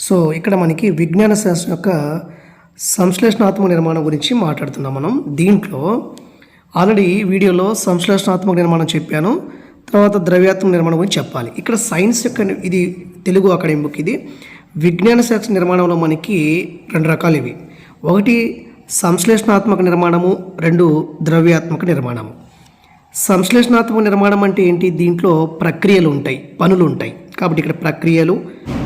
So ఇక్కడ మనకి విజ్ఞాన శాస్త్రం యొక్క సంశ్లేషణాత్మక నిర్మాణం గురించి మాట్లాడుతున్నాం మనం. దీంట్లో ఆల్రెడీ వీడియోలో సంశ్లేషణాత్మక నిర్మాణం చెప్పాను. తర్వాత ద్రవ్యాత్మక నిర్మాణం గురించి చెప్పాలి. ఇక్కడ సైన్స్ యొక్క ఇది తెలుగు అకాడమీ బుక్ ఇది. విజ్ఞాన శాస్త్ర నిర్మాణంలో మనకి రెండు రకాలు ఇవి. ఒకటి సంశ్లేషణాత్మక నిర్మాణము రెండు ద్రవ్యాత్మక నిర్మాణము. సంశ్లేషణాత్మక నిర్మాణం అంటే ఏంటి? దీంట్లో ప్రక్రియలు ఉంటాయి పనులు ఉంటాయి. కాబట్టి ఇక్కడ ప్రక్రియలు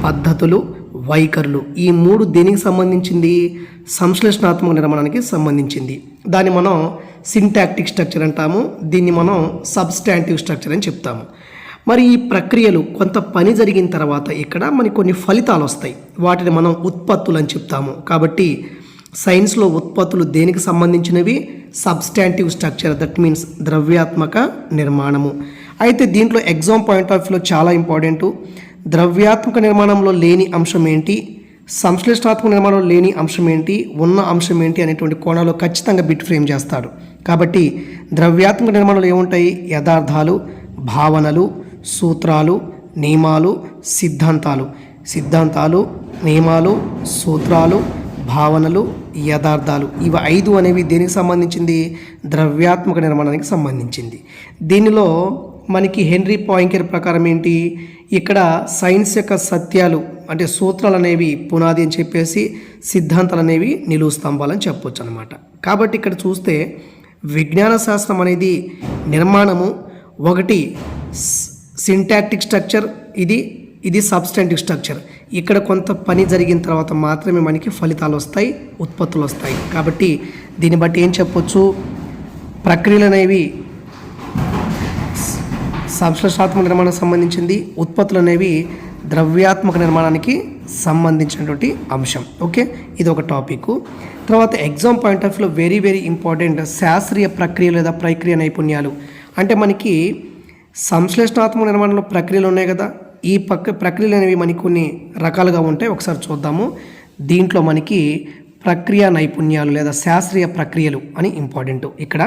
పద్ధతులు వైఖరులు. ఈ మూడు దేనికి సంబంధించింది? సంశ్లేషణాత్మక నిర్మాణానికి సంబంధించింది. దాన్ని మనం సింటాక్టిక్ స్ట్రక్చర్ అంటాము. దీన్ని మనం సబ్స్టాంటివ్ స్ట్రక్చర్ అని చెప్తాము. మరి ఈ ప్రక్రియలు కొంత పని జరిగిన తర్వాత ఇక్కడ మనకి కొన్ని ఫలితాలు వస్తాయి. వాటిని మనం ఉత్పత్తులు అని చెప్తాము. కాబట్టి సైన్స్లో ఉత్పత్తులు దేనికి సంబంధించినవి? సబ్స్టాంటివ్ స్ట్రక్చర్ దట్ మీన్స్ ద్రవ్యాత్మక నిర్మాణము. అయితే దీంట్లో ఎగ్జామ్ పాయింట్ ఆఫ్ వ్యూలో చాలా ఇంపార్టెంట్. ద్రవ్యాత్మక నిర్మాణంలో లేని అంశం ఏంటి? సంశ్లిష్టాత్మక నిర్మాణంలో లేని అంశం ఏంటి? ఉన్న అంశం ఏంటి? అనేటువంటి కోణాలు ఖచ్చితంగా బిట్ ఫ్రేమ్ చేస్తాడు. కాబట్టి ద్రవ్యాత్మక నిర్మాణాలు ఏముంటాయి? యథార్థాలు భావనలు సూత్రాలు నియమాలు సిద్ధాంతాలు. సిద్ధాంతాలు నియమాలు సూత్రాలు భావనలు యథార్థాలు. ఇవి ఐదు అనేవి దేనికి సంబంధించింది? ద్రవ్యాత్మక నిర్మాణానికి సంబంధించింది. దీనిలో మనకి హెన్రీ పాయింకర్ ప్రకారం ఏంటి? ఇక్కడ సైన్స్ యొక్క సత్యాలు అంటే సూత్రాలు అనేవి పునాది అని చెప్పేసి సిద్ధాంతాలు అనేవి నిలువు స్తంభాలని చెప్పొచ్చు అనమాట కాబట్టి ఇక్కడ చూస్తే విజ్ఞాన శాస్త్రం అనేది నిర్మాణము ఒకటి సింటాక్టిక్ స్ట్రక్చర్ ఇది ఇది సబ్స్టాంటివ్ స్ట్రక్చర్. ఇక్కడ కొంత పని జరిగిన తర్వాత మాత్రమే మనకి ఫలితాలు వస్తాయి ఉత్పత్తులు వస్తాయి. కాబట్టి దీన్ని బట్టి ఏం చెప్పొచ్చు? ప్రక్రియలు అనేవి సంశ్లేషాత్మక నిర్మాణం సంబంధించింది ఉత్పత్తులు అనేవి ద్రవ్యాత్మక నిర్మాణానికి సంబంధించినటువంటి అంశం. ఓకే? ఇది ఒక టాపిక్. తర్వాత ఎగ్జామ్ పాయింట్ ఆఫ్ వ్యూలో వెరీ వెరీ ఇంపార్టెంట్ శాస్త్రీయ ప్రక్రియ లేదా ప్రక్రియ నైపుణ్యాలు. అంటే మనకి సంశ్లేషణాత్మక నిర్మాణంలో ప్రక్రియలు ఉన్నాయి కదా ఈ పక్క ప్రక్రియలు అనేవి మనకి కొన్ని రకాలుగా ఉంటాయి. ఒకసారి చూద్దాము. దీంట్లో మనకి ప్రక్రియ నైపుణ్యాలు లేదా శాస్త్రీయ ప్రక్రియలు అని ఇంపార్టెంట్ ఇక్కడ.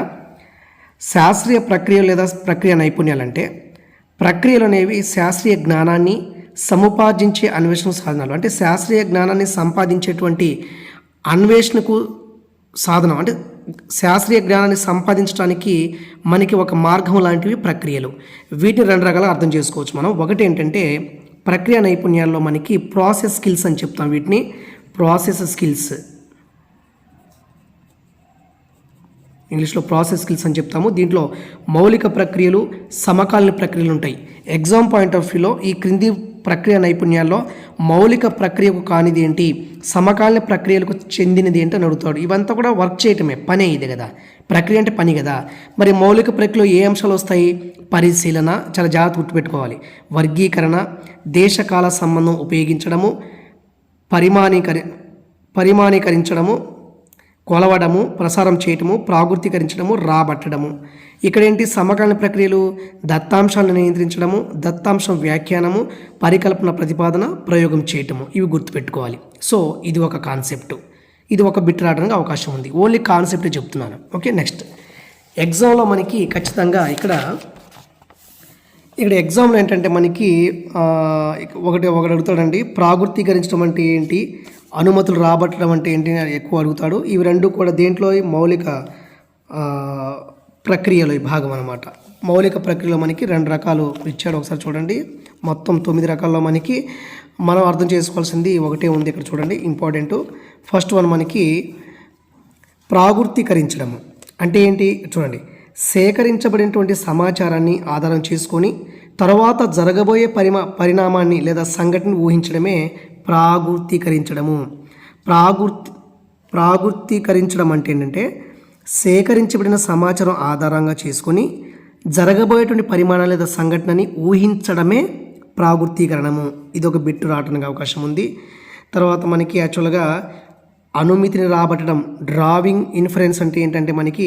శాస్త్రీయ ప్రక్రియ లేదా ప్రక్రియ నైపుణ్యాలు అంటే ప్రక్రియలు అనేవి శాస్త్రీయ జ్ఞానాన్ని సముపార్జించే అన్వేషణ సాధనాలు. అంటే శాస్త్రీయ జ్ఞానాన్ని సంపాదించేటువంటి అన్వేషణకు సాధనం. అంటే శాస్త్రీయ జ్ఞానాన్ని సంపాదించడానికి మనకి ఒక మార్గం లాంటివి ప్రక్రియలు. వీటిని రెండు రకాల అర్థం చేసుకోవచ్చు మనం. ఒకటి ఏంటంటే ప్రక్రియ నైపుణ్యాల్లో మనకి ప్రాసెస్ స్కిల్స్ అని చెప్తాం వీటిని. ప్రాసెస్ స్కిల్స్ ఇంగ్లీష్లో ప్రాసెస్ స్కిల్స్ అని చెప్తాము. దీంట్లో మౌలిక ప్రక్రియలు సమకాలీన ప్రక్రియలు ఉంటాయి. ఎగ్జామ్ పాయింట్ ఆఫ్ వ్యూలో ఈ క్రింది ప్రక్రియ నైపుణ్యాల్లో మౌలిక ప్రక్రియకు కానిది ఏంటి? సమకాలీన ప్రక్రియలకు చెందినది ఏంటి అని అడుగుతాడు. ఇవంతా కూడా వర్క్ చేయటమే పనే ఇది కదా. ప్రక్రియ అంటే పని కదా. మరి మౌలిక ప్రక్రియలో ఏ అంశాలు వస్తాయి? పరిశీలన చాలా జాగ్రత్త గుర్తుపెట్టుకోవాలి. వర్గీకరణ దేశకాల సంబంధం ఉపయోగించడము పరిమాణీకరి పరిమాణీకరించడము కొలవడము ప్రసారం చేయటము ప్రాగుర్తీకరించడము రాబట్టడము. ఇక్కడ ఏంటి సమకాలీన ప్రక్రియలు దత్తాంశాలను నియంత్రించడము దత్తాంశం వ్యాఖ్యానము పరికల్పన ప్రతిపాదన ప్రయోగం చేయటము. ఇవి గుర్తుపెట్టుకోవాలి. సో ఇది ఒక కాన్సెప్ట్. ఇది ఒక బిట్ రావడానికి అవకాశం ఉంది. ఓన్లీ కాన్సెప్ట్ చెప్తున్నాను. Okay next. ఎగ్జామ్లో మనకి ఖచ్చితంగా ఇక్కడ ఇక్కడ ఎగ్జామ్లో ఏంటంటే మనకి ఒకటి ఒకటి అడుగుతాడండి ప్రాగుర్తీకరించడం అంటే ఏంటి? అనుమతులు రాబట్టడం అంటే ఏంటి అని ఎక్కువ అడుగుతాడు. ఇవి రెండు కూడా దేంట్లో మౌలిక ప్రక్రియలో ఈ భాగం అనమాట మౌలిక ప్రక్రియలో మనకి రెండు రకాలు ఇచ్చాడు. ఒకసారి చూడండి. మొత్తం తొమ్మిది రకాల్లో మనకి మనం అర్థం చేసుకోవాల్సింది ఒకటే ఉంది ఇక్కడ చూడండి. ఇంపార్టెంట్. ఫస్ట్ వన్ మనకి ప్రాగుర్తీకరించడం. అంటే ఏంటి? చూడండి. సేకరించబడినటువంటి సమాచారాన్ని ఆధారం చేసుకొని తర్వాత జరగబోయే పరిమా పరిణామాన్ని లేదా సంఘటన ఊహించడమే ప్రాగుర్తీకరించడము. ప్రాగుర్తి ప్రాగుర్తీకరించడం అంటే ఏంటంటే సేకరించబడిన సమాచారం ఆధారంగా చేసుకొని జరగబోయేటువంటి పరిమాణాలు లేదా సంఘటనని ఊహించడమే ప్రాగుర్తీకరణము. ఇది ఒక బిట్టు రావడానికి అవకాశం ఉంది. తర్వాత మనకి యాక్చువల్గా అనుమితిని రాబట్టడం డ్రావింగ్ ఇన్ఫరెన్స్ అంటే ఏంటంటే మనకి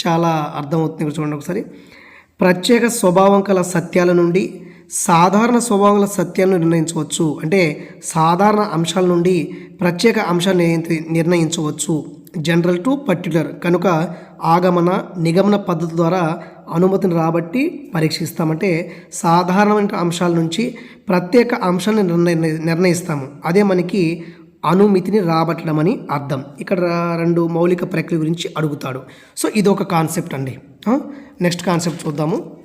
చాలా అర్థమవుతుంది. చూడండి ఒకసారి. ప్రత్యేక స్వభావం కల సత్యాల నుండి సాధారణ స్వభావాల సత్యాన్ని సత్యాలను నిర్ణయించవచ్చు. అంటే సాధారణ అంశాల నుండి ప్రత్యేక అంశాన్ని నిర్ణయించవచ్చు. జనరల్ టు పర్టికులర్ కనుక ఆగమన నిగమన పద్ధతి ద్వారా అనుమతిని రాబట్టి పరీక్షిస్తామంటే సాధారణమైన అంశాల నుంచి ప్రత్యేక అంశాలను నిర్ణయ నిర్ణయిస్తాము. అదే మనకి అనుమితిని రాబట్టడం అని అర్థం. ఇక్కడ రెండు మౌలిక ప్రక్రియ గురించి అడుగుతాడు. సో ఇది ఒక కాన్సెప్ట్ అండి. నెక్స్ట్ కాన్సెప్ట్ చూద్దాము.